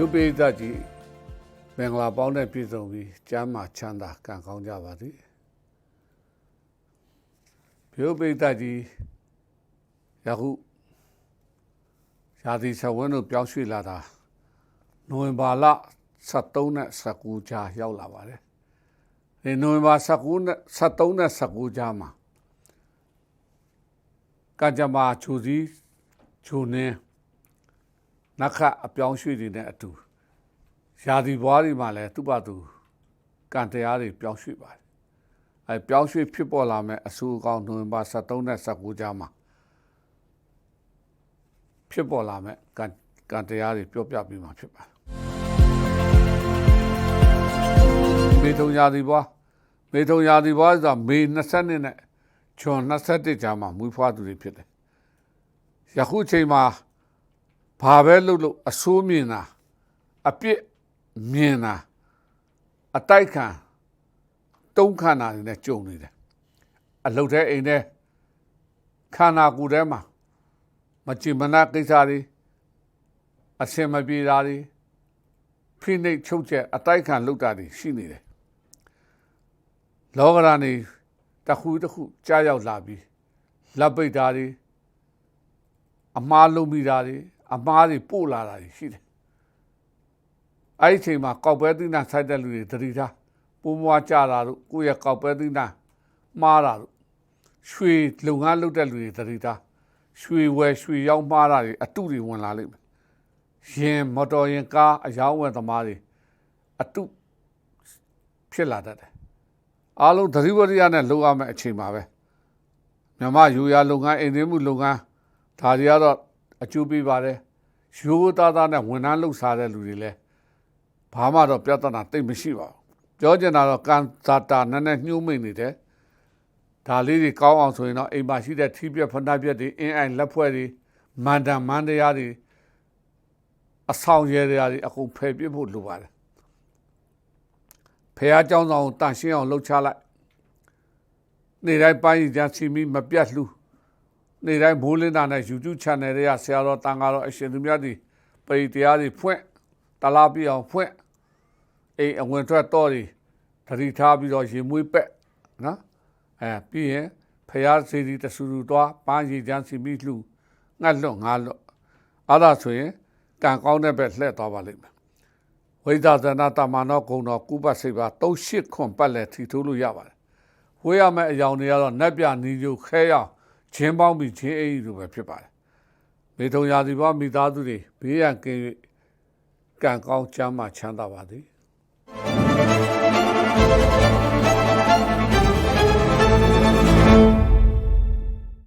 ရုပ်ပိသကြီးမင်္ဂလာပေါင်းနဲ့ပြည့်စုံပြီးကျမ်းမာချမ်းသာကံကောင်းကြပါစေရုပ်ပိသကြီးယခုရာသီဆဝင်းတို့ပြောင်းရွှေ့လာတာနိုဝင်ဘာလ73နဲ့19ကြားရောက်လာပါတယ်ဒီနိုဝင်ဘာ19နဲ့73နဲ့19ကြားမှာကကြမ္မာချူစီချူနေ နခတ်အပြောင်းရွှေ့တွေနဲ့အတူရာသီဘွားတွေမှာလည်းသူ့ဘာသူကံတရားတွေပြောင်းရွှေ့ပါတယ်အဲပြောင်းရွှေ့ဖြစ်ပေါ်လာမဲ့အဆူအကောင်နိုဝင်ဘာ73နဲ့19ကြားမှာဖြစ်ပေါ်လာမဲ့ကံကံတရားတွေပြောပြပြီးမှဖြစ်ပါတယ်မေထုံရာသီဘွားမေထုံရာသီဘွားဆိုတာမေ20နှစ်နဲ့ချွန်21ကြားမှာမွေးဖွားသူတွေဖြစ်တယ်ယခုချိန်မှာ ဘာပဲလုပ်လို့အဆိုးမြင်တာအပြစ်မြင်တာအတိုက်ခံတုံးခန္ဓာတွေနဲ့ကြုံနေတယ်အလုတ်တဲ့အိမ်ထဲခန္ဓာကိုယ်ထဲမှာမကြင်မနာကိစ္စတွေအစင်မပြေတာတွေဖိနှိပ်ချုပ်ချက်အတိုက်ခံလုပ်တာတွေရှိနေတယ်လောကဓာတ်နေတစ်ခုတစ်ခုကြားရောက်လာပြီးလက်ပိတ်တာတွေအမားလုံးမိတာတွေ အမားတွေပို့လာတာတွေရှိတယ်အဲ့ဒီအချိန်မှာကောက်ပဲသီးနှံဆိုင်တဲ့လူတွေတတိထားပိုးမွားကြတာတို့ကိုယ့်ရဲ့ကောက်ပဲသီးနှံမှားတာတို့ရွှေလုပ်ငန်းလုပ်တဲ့လူတွေတတိထားရွှေဝယ်ရွှေရောက်မှားတာတွေအတုတွေဝင်လာလိမ့်မယ်ရင်မော်တော်ရင်ကားအယောင်းဝယ်သမားတွေအတုဖြစ်လာတတ်တယ်အားလုံးသတိဝရိယနဲ့လုပ်ရမယ့်အချိန်ပါပဲမြမယူရလုပ်ငန်းအိမ်သွင်းမှုလုပ်ငန်းဒါတွေကတော့ အကျိုးပေးပါတယ်ရိုးသားသားနဲ့ဝန်ထမ်းလုပ်စားတဲ့လူတွေလည်းဘာမှတော့ပြဿနာတိတ်မရှိပါဘူးပြောချင်တာတော့ကန်ဇာတာနည်းနည်းညှိုးမိတ်နေတယ်ဒါလေးတွေကောင်းအောင်ဆိုရင်တော့အိမ်မှာရှိတဲ့ထီးပြက်ဖဏပြက်တွေအင်းအိုင်လက်ဖွဲ့တွေမန္တန်မန္တရားတွေအဆောင်ရဲတရားတွေအကုန်ဖယ်ပြစ်ဖို့လိုပါတယ်ဖះเจ้าဆောင်တန့်ရှင်းအောင်လှုပ်ချလိုက်နေတိုင်းပိုင်းကြစီမီမပြတ်လှူ နေတိုင်းမိုးလင်းတာနဲ့ YouTube channel တွေကဆရာတော်တန်ဃာတော်အရှင်သူမြတ်ဒီပရိတရားတွေဖွင့်တလားပြအောင်ဖွင့်အိမ်အဝင်ထွက်တော့တွေသတိထားပြီးတော့ရေမွေးပက်နော်အဲပြီးရင်ဖះစီဒီတဆူဆူသွားပန်းရီချမ်းစီမီလှူငတ်လွတ်ငါလွတ်အဲ့ဒါဆိုရင်ကံကောင်းတဲ့ဘက်လှည့်သွားပါလိမ့်မယ်ဝိဇ္ဇာဇနာတမနောဂုံတော်ကုပစိတ်ပါ38ခွန်ပတ်လဲထီထိုးလို့ရပါတယ်ဝေးရမယ့်အယောင်တွေကတော့နက်ပြနီညိုခဲရောက် ချင်းပေါင်းပြီးချင်းအေးလိုပဲဖြစ်ပါတယ်မေထုံရာသီဘဝမိသားစုတွေဘေးရန်ကင်း၍ကံကောင်းချမ်းသာချမ်းသာပါသည်